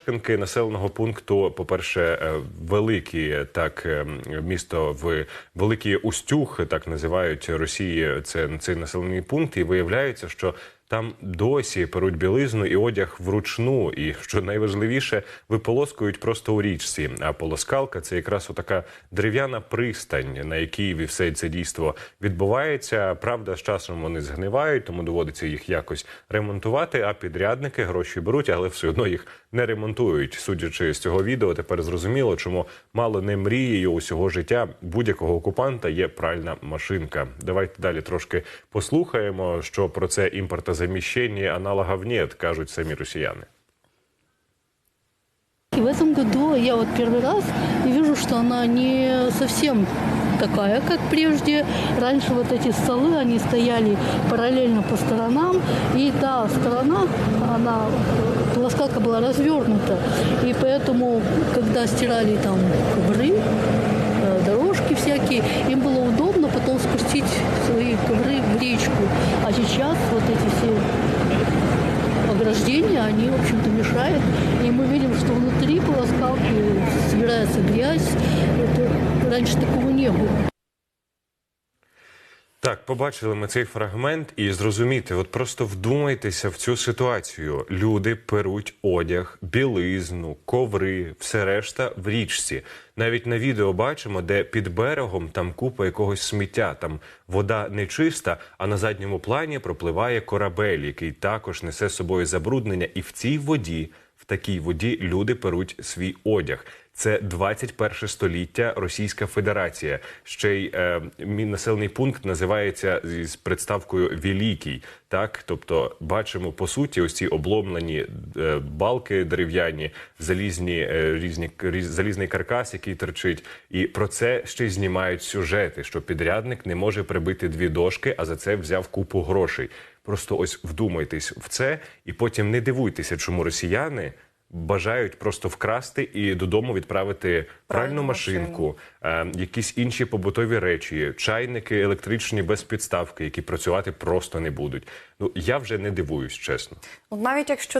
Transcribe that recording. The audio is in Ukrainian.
Мешканки населеного пункту, по-перше, е, великі так е, місто в Великий Устюг, так називають Росії. Це цей населений пункт, і виявляється, що там досі перуть білизну і одяг вручну. І що найважливіше, виполоскують просто у річці. А полоскалка це якраз отака дерев'яна пристань, на якій все це дійство відбувається. Правда, з часом вони згнивають, тому доводиться їх якось ремонтувати. А підрядники гроші беруть, але все одно їх не ремонтують. Судячи з цього відео, тепер зрозуміло, чому мало не мрією усього життя будь-якого окупанта є пральна машинка. Давайте далі трошки послухаємо, що про це імпортозаміщення аналогов нет, кажуть самі росіяни. И в этом году я вот первый раз и вижу, что она не совсем такая, как прежде. Раньше вот эти столы, они стояли параллельно по сторонам, и та сторона, она, полоскалка была развернута, и поэтому, когда стирали там ковры, э, дорожки всякие, им сейчас вот эти все ограждения, они, в общем-то, мешают. И мы видим, что внутри полоскалки собирается грязь. Это, раньше такого. Так, побачили ми цей фрагмент і зрозуміти, от просто вдумайтеся в цю ситуацію. Люди перуть одяг, білизну, коври, все решта в річці. Навіть на відео бачимо, де під берегом там купа якогось сміття, там вода не чиста, а на задньому плані пропливає корабель, який також несе з собою забруднення. І в цій воді, в такій воді, люди перуть свій одяг. Це 21 століття Російська Федерація. Ще й е, населений пункт називається з приставкою Великий. Так, тобто бачимо по суті ось ці обломлені е, балки дерев'яні, залізні е, різні різ- залізний каркас, який торчить. І про це ще й знімають сюжети, що підрядник не може прибити дві дошки, а за це взяв купу грошей. Просто ось вдумайтесь в це, і потім не дивуйтеся, чому росіяни бажають просто вкрасти і додому відправити пральну Пральну машинку, е, якісь інші побутові речі, чайники електричні без підставки, які працювати просто не будуть. Ну я вже не дивуюсь, чесно. Навіть якщо